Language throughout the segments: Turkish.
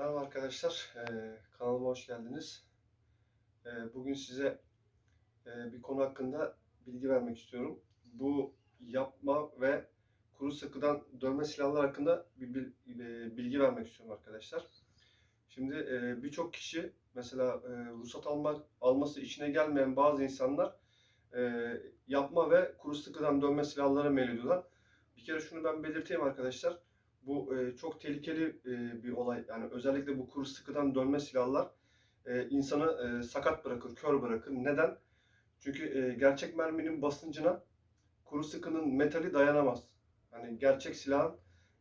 Merhaba arkadaşlar, ee, kanalıma hoş geldiniz. Ee, bugün size e, bir konu hakkında bilgi vermek istiyorum. Bu yapma ve kuru sıkıdan dönme silahlar hakkında bir, bil- e, bilgi vermek istiyorum arkadaşlar. Şimdi e, birçok kişi mesela e, ruhsat almak alması işine gelmeyen bazı insanlar e, yapma ve kuru sıkıdan dönme silahlara meylediyorlar. Bir kere şunu ben belirteyim arkadaşlar. Bu e, çok tehlikeli e, bir olay. Yani özellikle bu kuru sıkıdan dönme silahlar e, insanı e, sakat bırakır, kör bırakır. Neden? Çünkü e, gerçek merminin basıncına kuru sıkının metali dayanamaz. Hani gerçek silahın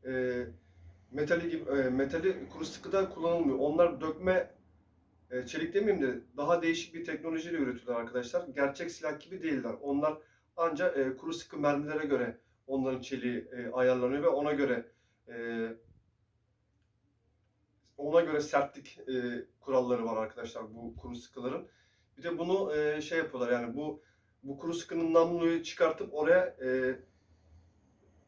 e, metali gibi e, metali kuru sıkıda kullanılmıyor. Onlar dökme e, çelik demeyeyim de daha değişik bir teknolojiyle üretiyorlar arkadaşlar. Gerçek silah gibi değiller. Onlar ancak e, kuru sıkı mermilere göre onların çeliği e, ayarlanıyor ve ona göre e, ona göre sertlik e, kuralları var arkadaşlar bu kuru sıkıların. Bir de bunu e, şey yapıyorlar yani bu bu kuru sıkının namluyu çıkartıp oraya e,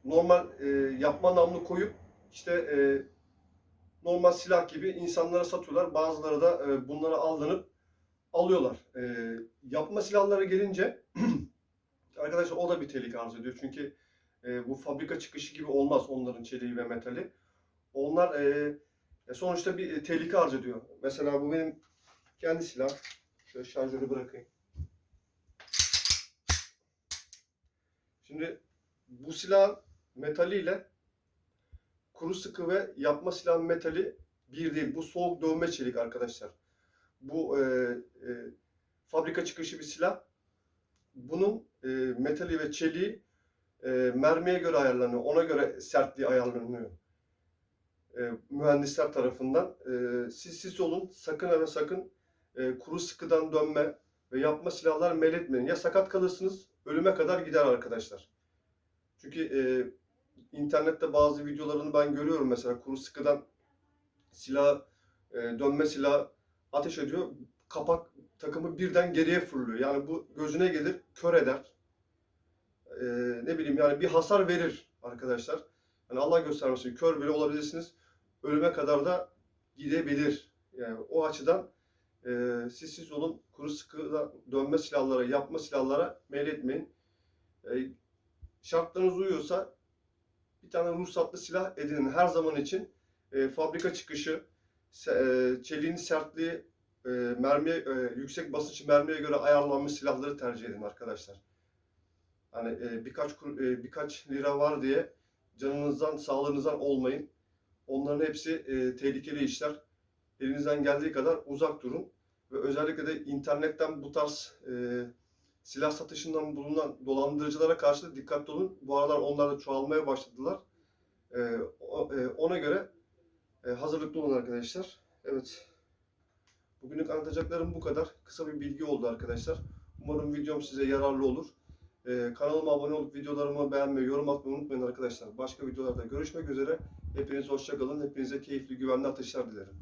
normal e, yapma namlu koyup işte e, normal silah gibi insanlara satıyorlar. Bazıları da e, bunlara aldanıp alıyorlar. E, yapma silahlara gelince arkadaşlar o da bir tehlike arz ediyor. Çünkü e, bu fabrika çıkışı gibi olmaz onların çeliği ve metali. Onlar e, e, sonuçta bir e, tehlike arz ediyor. Mesela bu benim kendi silah. Şöyle şarjörü bırakayım. Şimdi bu silah metaliyle kuru sıkı ve yapma silah metali bir değil. Bu soğuk dövme çelik arkadaşlar. Bu e, e, fabrika çıkışı bir silah. Bunun e, metali ve çeliği e, mermiye göre ayarlanıyor. Ona göre sertliği ayarlanıyor. E, mühendisler tarafından. E, siz siz olun. Sakın ama sakın e, kuru sıkıdan dönme ve yapma silahlar meyletmeyin. Ya sakat kalırsınız, ölüme kadar gider arkadaşlar. Çünkü e, internette bazı videolarını ben görüyorum mesela kuru sıkıdan silah, e, dönme silah ateş ediyor. Kapak takımı birden geriye fırlıyor. Yani bu gözüne gelir, kör eder. E, ne bileyim yani bir hasar verir arkadaşlar. Yani Allah göstermesin kör bile olabilirsiniz. Ölüme kadar da gidebilir. Yani o açıdan e, siz siz olun kuru sıkıda dönme silahlara, yapma silahlara meyletmeyin. E, şartlarınız uyuyorsa bir tane ruhsatlı silah edinin her zaman için. E, fabrika çıkışı, e, çeliğin sertliği, e, mermiye, e, yüksek basınç mermiye göre ayarlanmış silahları tercih edin arkadaşlar. Hani e, birkaç kur- e, birkaç lira var diye canınızdan, sağlığınızdan olmayın. Onların hepsi e, tehlikeli işler. Elinizden geldiği kadar uzak durun. Ve özellikle de internetten bu tarz e, silah satışından bulunan dolandırıcılara karşı da dikkatli olun. Bu aralar onlar da çoğalmaya başladılar. E, o- e, ona göre e, hazırlıklı olun arkadaşlar. Evet. Bugünlük anlatacaklarım bu kadar. Kısa bir bilgi oldu arkadaşlar. Umarım videom size yararlı olur. Ee, kanalıma abone olup videolarımı beğenmeyi, yorum atmayı unutmayın arkadaşlar. Başka videolarda görüşmek üzere. Hepiniz hoşça kalın. Hepinize keyifli, güvenli atışlar dilerim.